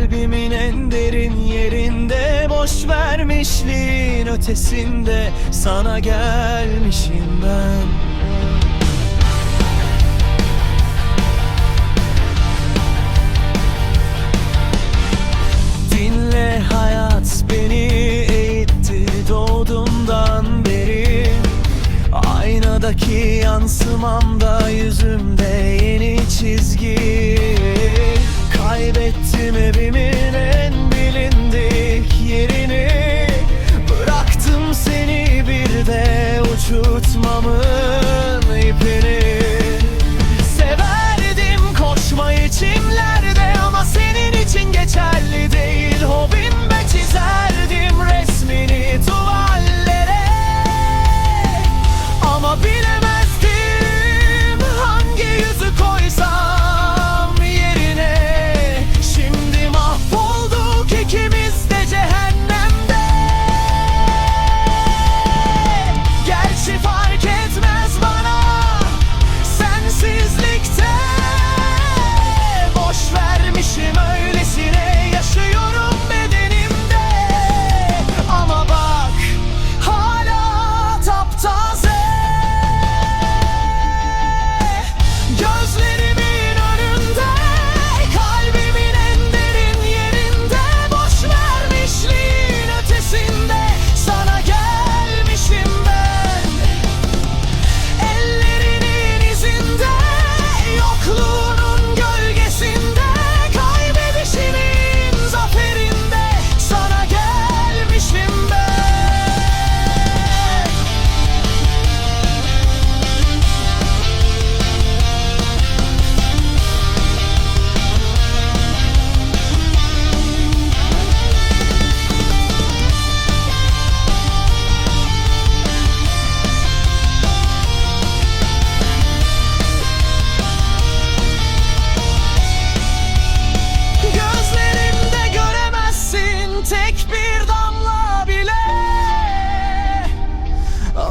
Kalbimin en derin yerinde Boş vermişliğin ötesinde Sana gelmişim ben. Dinle hayat beni eğitti doğduğundan beri. Aynadaki yansımamda yüzümde yeni çizgi.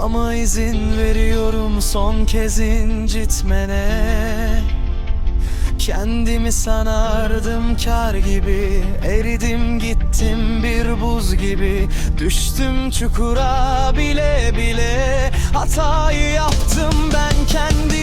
Ama izin veriyorum son kez incitmene. Kendimi sanardım kar gibi. Eridim gittim bir buz gibi. Düştüm çukura bile bile. Hatayı yaptım ben kendi